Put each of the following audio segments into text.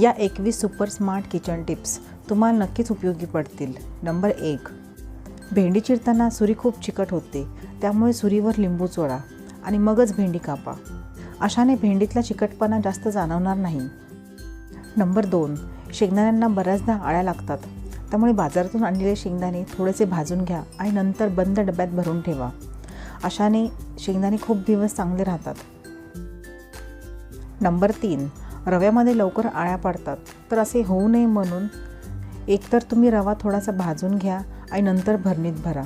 या एकवीस super smart kitchen tips तुम्हाला नक्कीच उपयोगी पडतील. नंबर एक भेंडी चिरताना सुरी खूप चिकट होते त्यामुळे सुरीवर लिंबू चोळा आणि मगच भेंडी कापा. अशाने भेंडीतला चिकटपणा जास्त जाणवणार नाही. नंबर दोन शेंगदाण्यांना बऱ्याचदा आळ्या लागतात. त्यामुळे बाजारातून आणलेले शेंगदाणे थोडेसे भाजून घ्या आणि नंतर बंद डब्यात भरून ठेवा. अशाने शेंगदाणे खूप दिवस चांगले राहतात. नंबर तीन रव्यामध्ये लवकर आळ्या पडतात. तर असे होऊ नये म्हणून एकतर तुम्ही रवा थोडासा भाजून घ्या आणि नंतर भरणीत भरा.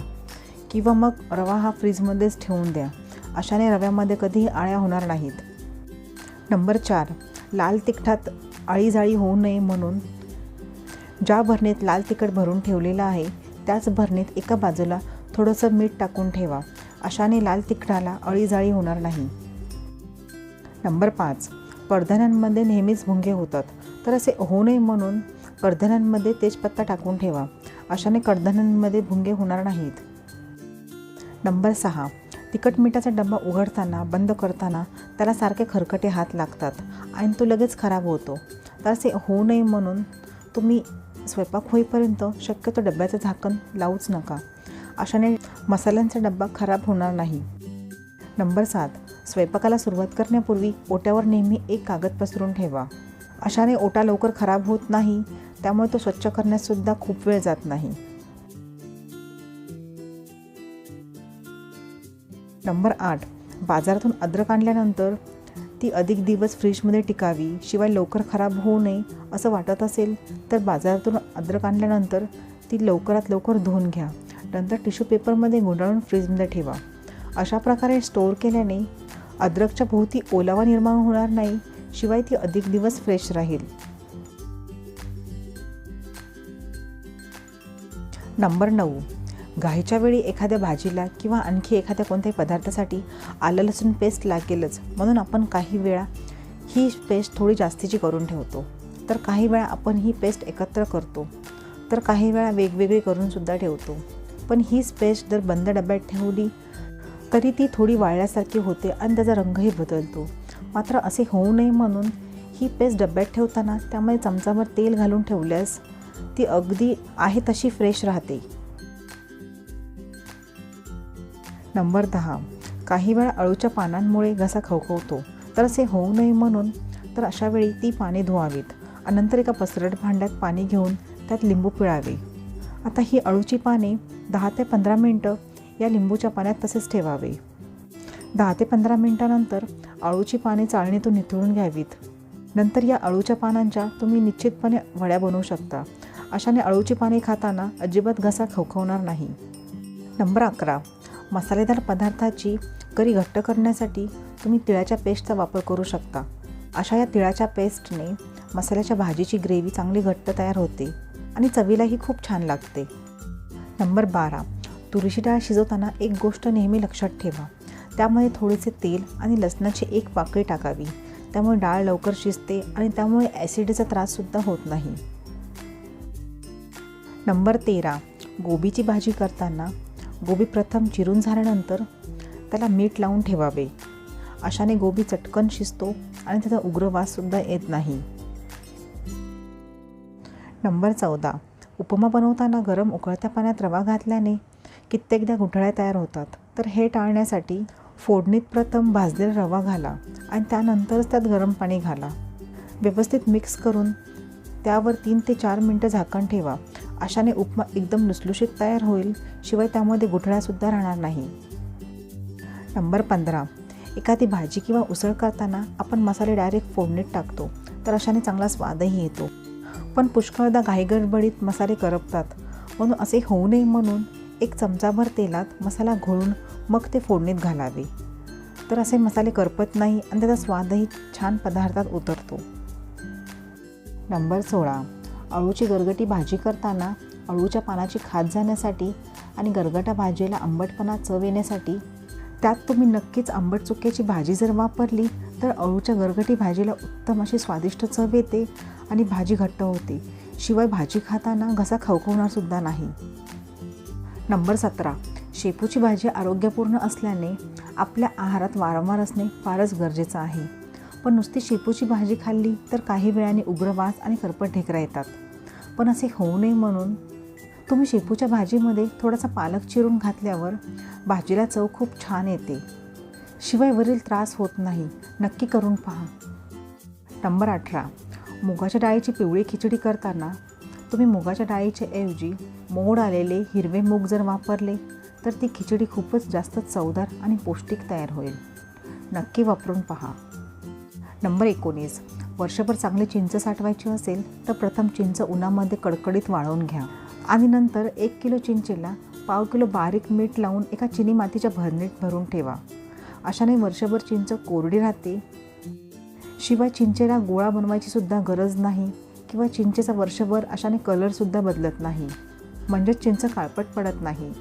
किंवा मग रवा हा फ्रीजमध्येच ठेवून द्या. अशाने रव्यामध्ये कधीही आळ्या होणार नाहीत. नंबर चार लाल तिखटात आळीजाळी होऊ नये म्हणून ज्या भरणीत लाल तिखट भरून ठेवलेलं आहे त्याच भरणीत एका बाजूला थोडंसं मीठ टाकून ठेवा. अशाने लाल तिखटाला अळीजाळी होणार नाही. नंबर पाच कडधान्यांमध्ये नेहमीच भुंगे होतात. तर असे होऊ नये म्हणून कडधान्यांमध्ये तेजपत्ता टाकून ठेवा. अशाने कडधान्यांमध्ये भुंगे होणार नाहीत. नंबर सहा. तिखट मिठाचा डबा उघडताना बंद करताना त्याला सारखे खरकटे हात लागतात आणि तो लगेच खराब होतो. तर असे होऊ नये म्हणून तुम्ही स्वयंपाक होईपर्यंत शक्यतो डब्याचं झाकण लावूच नका. अशाने मसाल्यांचा डब्बा खराब होणार नाही. नंबर सात. स्वयंपाकाला सुरुवात करण्यापूर्वी ओट्यावर नेहमी एक कागद पसरून ठेवा. अशाने ओटा लवकर खराब होत नाही त्यामुळे तो स्वच्छ करण्यासुद्धा खूप वेळ जात नाही. नंबर आठ. बाजारातून अद्रक आणल्यानंतर ती अधिक दिवस फ्रीजमध्ये टिकावी शिवाय लवकर खराब होऊ नये असं वाटत असेल तर बाजारातून अद्रक आणल्यानंतर ती लवकरात लवकर धुवून घ्या. नंतर टिश्यू पेपरमध्ये गुंडाळून फ्रीजमध्ये ठेवा. अशा प्रकारे स्टोअर केल्याने अद्रकच्या भोवती ओलावा निर्माण होणार नाही शिवाय ती अधिक दिवस फ्रेश राहील. नंबर नऊ. घाईच्या वेळी एखाद्या भाजीला किंवा आणखी एखाद्या कोणत्याही पदार्थासाठी आलं लसूण पेस्ट लागेलच म्हणून आपण काही वेळा ही पेस्ट थोडी जास्तीची करून ठेवतो. तर काही वेळा आपण ही पेस्ट एकत्र करतो. तर काही वेळा वेगवेगळी करूनसुद्धा ठेवतो. पण हीच पेस्ट जर बंद डब्यात ठेवली तरी ती थोडी वाळल्यासारखी होते आणि त्याचा रंगही बदलतो. मात्र असे होऊ नये म्हणून ही पेस्ट डब्यात ठेवताना त्यामध्ये चमचाभर तेल घालून ठेवल्यास ती अगदी आहे तशी फ्रेश राहते. नंबर दहा. काही वेळा अळूच्या पानांमुळे घसा खवखवतो. तर असे होऊ नये म्हणून तर अशा वेळी ती पाने धुवावीत. अनंतर नंतर एका पसरट भांड्यात पाणी घेऊन त्यात लिंबू पिळावे. आता ही अळूची पाने दहा ते पंधरा मिनटं या लिंबूच्या पाण्यात तसेच ठेवावे. दहा ते पंधरा मिनटानंतर अळूची पाने चाळणीतून निथळून घ्यावीत. नंतर या अळूच्या पानांच्या तुम्ही निश्चितपणे वड्या बनवू शकता. अशाने अळूची पाने खाताना अजिबात घसा खवखवणार नाही. नंबर अकरा. मसालेदार पदार्थाची करी घट्ट करण्यासाठी तुम्ही तिळाच्या पेस्टचा वापर करू शकता. अशा या तिळाच्या पेस्टने मसाल्याच्या भाजीची ग्रेव्ही चांगली घट्ट तयार होते आणि चवीलाही खूप छान लागते. नंबर बारा. तुरीची डाळ शिजवताना एक गोष्ट नेहमी लक्षात ठेवा. त्यामध्ये थोडेसे तेल आणि लसणाची एक पाकळी टाकावी. त्यामुळे डाळ लवकर शिजते आणि त्यामुळे ॲसिडीचा त्राससुद्धा होत नाही. नंबर तेरा. गोबीची भाजी करताना गोबी प्रथम चिरून झाल्यानंतर त्याला मीठ लावून ठेवावे. अशाने गोबी चटकन शिजतो आणि त्याचा उग्र वाससुद्धा येत नाही. नंबर चौदा. उपमा बनवताना गरम उकळत्या पाण्यात रवा घातल्याने कित्येकदा गुठळ्या तयार होतात. तर हे टाळण्यासाठी फोडणीत प्रथम भाजलेला रवा घाला आणि त्यानंतरच त्यात गरम पाणी घाला. व्यवस्थित मिक्स करून त्यावर तीन ते चार मिनटं झाकण ठेवा. अशाने उपमा एकदम लुसलुशीत तयार होईल. शिवाय त्यामध्ये गुठळ्यासुद्धा राहणार नाही. नंबर पंधरा. एखादी भाजी किंवा उसळ करताना आपण मसाले डायरेक्ट फोडणीत टाकतो. तर अशाने चांगला स्वादही येतो. पण पुष्कळदा घाईगडबडीत मसाले करपतात. म्हणून असे होऊ नये म्हणून एक चमचाभर तेलात मसाला घोळून मग ते फोडणीत घालावे. तर असे मसाले करपत नाही आणि त्याचा स्वादही छान पदार्थात उतरतो. नंबर सोळा. अळूची गरगटी भाजी करताना अळूच्या पानाची खात जाण्यासाठी आणि गरगटा भाजीला आंबटपणा चव येण्यासाठी त्यात तुम्ही नक्कीच आंबट चुक्याची भाजी जर वापरली तर अळूच्या गरगटी भाजीला उत्तम अशी स्वादिष्ट चव येते आणि भाजी घट्ट होते. शिवाय भाजी खाताना घसा खवखवणारसुद्धा नाही. नंबर सतरा. शेपूची भाजी आरोग्यपूर्ण असल्याने आपल्या आहारात वारंवार असणे फारच गरजेचं आहे. पण नुसती शेपूची भाजी खाल्ली तर काही वेळाने उग्र वास आणि करपट ढेकरा येतात. पण असे होऊ नये म्हणून तुम्ही शेपूच्या भाजीमध्ये थोडासा पालक चिरून घातल्यावर भाजीला चव खूप छान येते. शिवाय वरील त्रास होत नाही. नक्की करून पहा. नंबर अठरा. मुगाच्या डाळीची पिवळी खिचडी करताना तुम्ही मुगाच्या डाळीच्या ऐवजी मोड आलेले हिरवे मूग जर वापरले तर ती खिचडी खूपच जास्त चवदार आणि पौष्टिक तयार होईल. नक्की वापरून पहा. नंबर एकोणीस. वर्षभर चांगली चिंच साठवायची असेल तर प्रथम चिंच उन्हामध्ये कडकडीत वाळवून घ्या. आणि नंतर एक किलो चिंचेला पाव किलो बारीक मीठ लावून एका चिनी मातीच्या भरणीत भरून ठेवा. अशाने वर्षभर चिंच कोरडी राहते. शिवाय चिंचेला गोळा बनवायची सुद्धा गरज नाही किंवा चिंचेचा वर्षभर अशाने कलरसुद्धा बदलत नाही. म्हणजेच चिंच काळपट पडत नाही.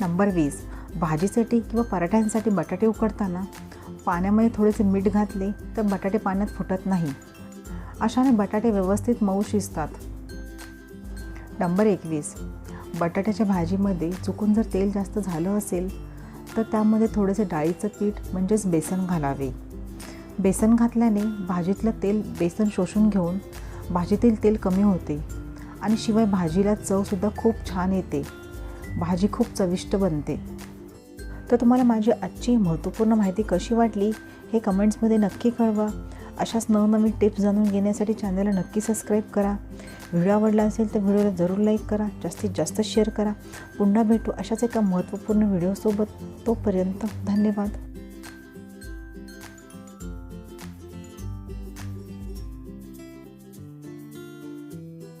नंबर वीस. भाजीसाठी किंवा पराठ्यांसाठी बटाटे उकडताना पाण्यामध्ये थोडेसे मीठ घातले तर बटाटे पाण्यात फुटत नाही. अशाने बटाटे व्यवस्थित मऊ शिजतात. नंबर एकवीस. बटाट्याच्या भाजीमध्ये चुकून जर तेल जास्त झालं असेल तर त्यामध्ये थोडेसे डाळीचं पीठ म्हणजेच बेसन घालावे. बेसन घातल्याने भाजीतलं तेल बेसन शोषून घेऊन भाजीतील तेल कमी होते आणि शिवाय भाजीला चवसुद्धा खूप छान येते. भाजी खूप चविष्ट बनते. तर तुम्हाला माझी आजची महत्त्वपूर्ण माहिती कशी वाटली हे कमेंट्समध्ये नक्की कळवा. अशाच नवनवीन टिप्स जाणून घेण्यासाठी चॅनलला नक्की सबस्क्राईब करा. व्हिडिओ आवडला असेल तर व्हिडिओला जरूर लाईक करा. जास्तीत जास्त शेअर करा. पुन्हा भेटू अशाच एका महत्त्वपूर्ण व्हिडिओसोबत. तोपर्यंत धन्यवाद.